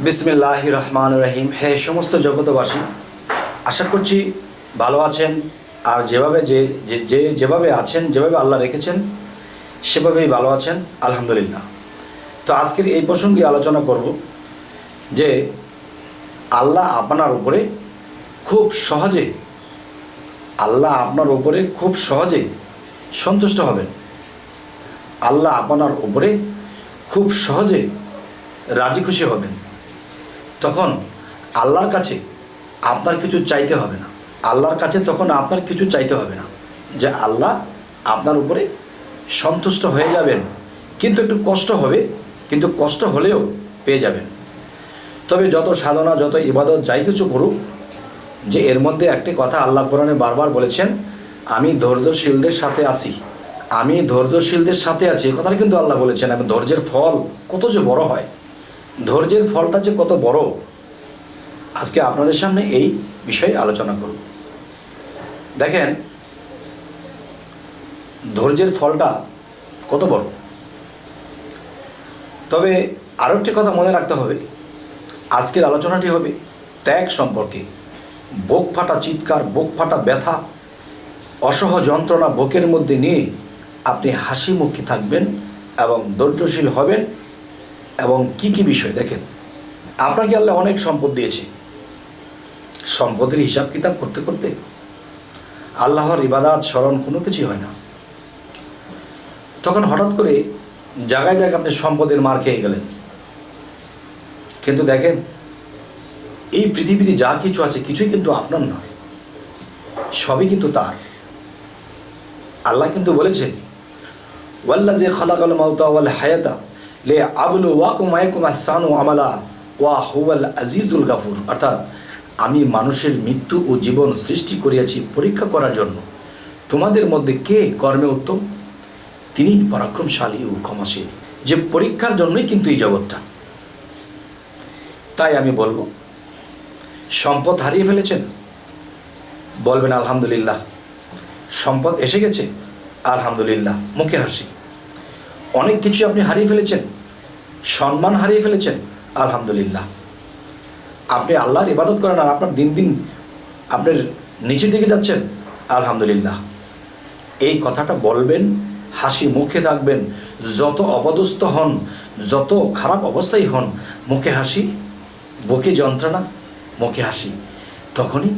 বিসমিল্লাহ রহমান রহিম। হে সমস্ত জগতবাসী আশা করছি ভালো আছেন। আর যেভাবে যে, যে- যেভাবে আছেন, যেভাবে আল্লাহ রেখেছেন, সেভাবেই ভালো আছেন, আলহামদুলিল্লাহ। তো আজকের এই প্রসঙ্গে আলোচনা করব যে, আল্লাহ আপনার উপরে খুব সহজে, আল্লাহ আপনার উপরে খুব সহজে সন্তুষ্ট হবেন। আল্লাহ আপনার উপরে খুব সহজে রাজি খুশি হবেন। তখন আল্লাহর কাছে আপনার কিছু চাইতে হবে না। আল্লাহর কাছে তখন আপনার কিছু চাইতে হবে না। যে আল্লাহ আপনার উপরে সন্তুষ্ট হয়ে যাবেন। কিন্তু একটু কষ্ট হবে, কিন্তু কষ্ট হলেও পেয়ে যাবেন। তবে যত সাধনা, যত ইবাদত, যাই কিছু করুক, যে এর মধ্যে একটি কথা আল্লাহ কোরআনে বারবার বলেছেন, আমি ধৈর্যশীলদের সাথে আছি। আমি ধৈর্যশীলদের সাথে আছি। এ কথাটা কিন্তু আল্লাহ বলেছেন এবং ধৈর্যের ফল কত যে বড় হয়। ধৈর্যের ফলটা যে কত বড়, আজকে আপনাদের সামনে এই বিষয়ে আলোচনা করব। দেখেন, ধৈর্যের ফলটা কত বড়। তবে আরও একটি কথা মনে রাখতে হবে, আজকের আলোচনাটি হবে ত্যাগ সম্পর্কে। বুক ফাটা চিৎকার, বুক ফাটা ব্যথা, অসহ যন্ত্রণা বুকের মধ্যে নিয়ে আপনি হাসি মুখী থাকবেন এবং ধৈর্যশীল হবেন। এবং কি কি বিষয়? দেখেন আপনাকে আল্লাহ অনেক সম্পদ দিয়েছে? সম্পদের হিসাব কিতাব করতে করতে আল্লাহর ইবাদাত, স্মরণ কোনো কিছুই হয় না। তখন হঠাৎ করে জায়গায় জায়গায় আপনি সম্পদের মার খেয়ে গেলেন। কিন্তু দেখেন, এই পৃথিবীতে যা কিছু আছে, কিছুই কিন্তু আপনার নয়, সবই কিন্তু তার। আল্লাহ কিন্তু বলেছে ওয়াল্লা যে খালাকাল মাউতা ওয়াল হায়াতা লে আবলু ওয়াকুম আমালা ওয়া হুয়াল আজিজুল গাফুর। অর্থাৎ, আমি মানুষের মৃত্যু ও জীবন সৃষ্টি করিয়াছি পরীক্ষা করার জন্য। তোমাদের মধ্যে কে কর্মে উত্তম? তিনি পরাক্রমশালী ও ক্ষমাশীল, যে পরীক্ষার জন্যই কিন্তু এই জগৎটা। তাই আমি বলব, সম্পদ হারিয়ে ফেলেছেন? বলবেন, আলহামদুলিল্লাহ। সম্পদ এসে গেছে? আলহামদুলিল্লাহ, মুখে হাসি। অনেক কিছু আপনি হারিয়ে ফেলেছেন? সম্মান হারিয়ে ফেলেছেন, আলহামদুলিল্লাহ। আপনি আল্লাহর ইবাদত করেন আর আপনার দিন দিন আপনার নিচের দিকে যাচ্ছেন, আলহামদুলিল্লাহ। এই কথাটা বলবেন, হাসি মুখে থাকবেন যত অপদস্থ হন, যত খারাপ অবস্থায় হন, মুখে হাসি, বুকে যন্ত্রণা, মুখে হাসি। তখনই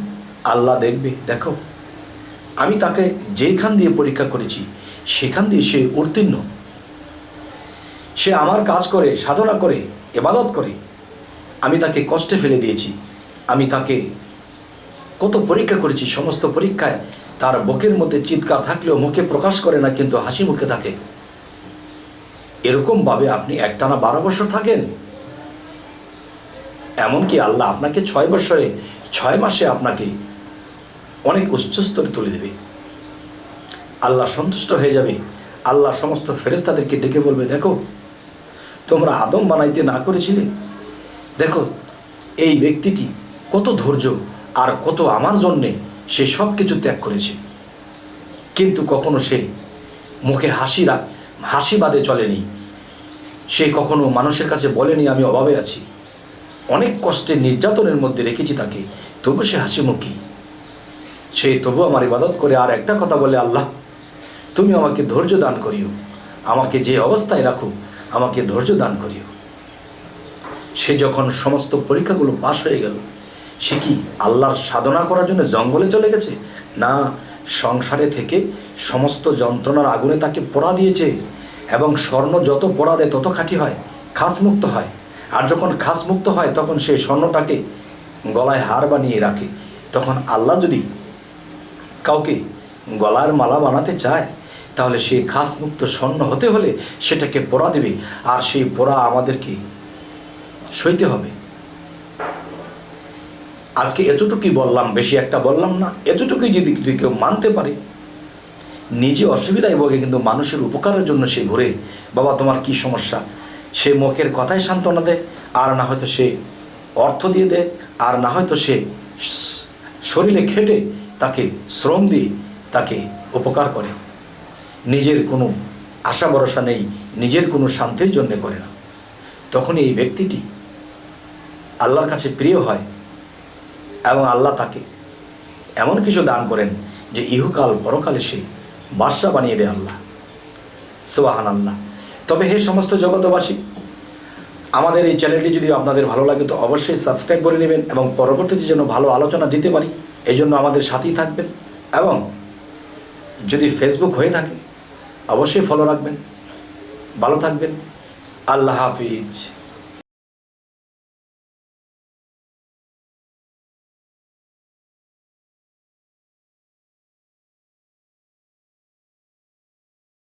আল্লাহ দেখবে, দেখো, আমি তাকে যেখান দিয়ে পরীক্ষা করেছি, সেখান দিয়ে সে উত্তীর্ণ। সে আমার কাজ করে, সাধনা করে এবাদত করে। আমি তাকে কষ্টে ফেলে দিয়েছি। আমি তাকে কত পরীক্ষা করেছি, সমস্ত পরীক্ষায় তার বুকের মধ্যে চিৎকার থাকলেও মুখে প্রকাশ করে না, কিন্তু হাসি মুখে থাকে। এরকমভাবে আপনি একটানা বারো বছর থাকেন। এমনকি আল্লাহ আপনাকে ছয় বছরে, ছয় মাসে আপনাকে অনেক উচ্চস্তরে তুলে দেবে। আল্লাহ সন্তুষ্ট হয়ে যাবে। আল্লাহ সমস্ত ফেরেস্তাদেরকে ডেকে বলবে, দেখো তোমরা আদম বানাইতে না করেছিলে? দেখো, এই ব্যক্তিটি কত ধৈর্য আর কত আমার জন্যে সে সব কিছু ত্যাগ করেছে। কিন্তু কখনো সে মুখে হাসি রাখ হাসি বাদে চলেনি। সে কখনো মানুষের কাছে বলেনি, আমি অভাবে আছি। অনেক কষ্টে নির্যাতনের মধ্যে রেখেছি তাকে, তবু সে হাসি মুখী সে তবু আমার ইবাদত করে, আর একটা কথা বলে, আল্লাহ, তুমি আমাকে ধৈর্য দান করিও। আমাকে যে অবস্থায় রাখো আমাকে ধৈর্য দান করিও। সে যখন সমস্ত পরীক্ষাগুলো পাশ হয়ে গেল, সে কি আল্লাহর সাধনা করার জন্য জঙ্গলে চলে গেছে? না, সংসারে থেকে সমস্ত যন্ত্রণার আগুনে তাকে পোড়া দিয়েছে এবং স্বর্ণ যত পোড়া দেয় তত খাঁটি হয় খাসমুক্ত হয়। আর যখন খাসমুক্ত হয়, তখন সে স্বর্ণটাকে গলায় হার বানিয়ে রাখে। তখন আল্লাহ যদি কাউকে গলার মালা বানাতে চায় তাহলে সেই খাসমুক্ত স্বর্ণ হতে হলে সেটাকে বড়া দেবে। আর সেই পোড়া আমাদেরকে সইতে হবে। আজকে এতটুকুই বললাম, বেশি একটা বললাম না। এতটুকুই যদি যদি কেউ মানতে পারে, নিজে অসুবিধায় ভোগে কিন্তু মানুষের উপকারের জন্য সে ঘুরে। বাবা, তোমার কি সমস্যা? সে মুখের কথাই সান্ত্বনা দেয়, আর না হয়তো সে অর্থ দিয়ে দেয়, আর না হয়তো সে শরীরে খেটে তাকে শ্রম দিয়ে তাকে উপকার করে। নিজের কোনো আশা ভরসা নেই, নিজের কোনো শান্তির জন্য করে না। তখন এই ব্যক্তিটি আল্লাহর কাছে প্রিয় হয় এবং আল্লাহ তাকে এমন কিছু দান করেন যে ইহুকাল পরকালে সে বাদশা বানিয়ে দেয় আল্লাহ। সোবাহান আল্লাহ তবে হে সমস্ত জগতবাসী আমাদের এই চ্যানেলটি যদি আপনাদের ভালো লাগে, তো অবশ্যই সাবস্ক্রাইব করে নেবেন এবং পরবর্তীতে যেন ভালো আলোচনা দিতে পারি, এই জন্য আমাদের সাথেই থাকবেন এবং যদি ফেসবুক হয়ে থাকে অবশ্যই ফলো রাখবেন। ভালো থাকবেন। আল্লাহ হাফিজ।